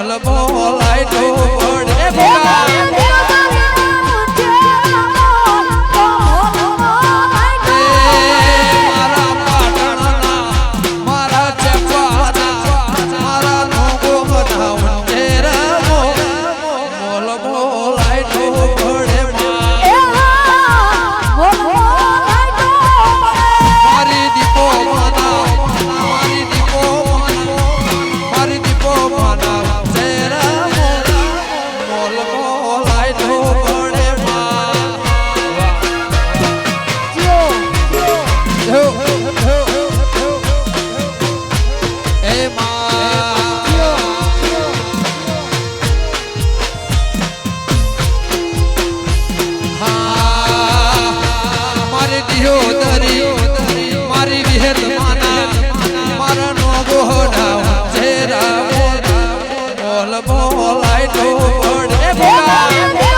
ભોલા ભોલા ભોલા ભોલા ભોલા ઢોલ બોલાય તો પડે ભોગા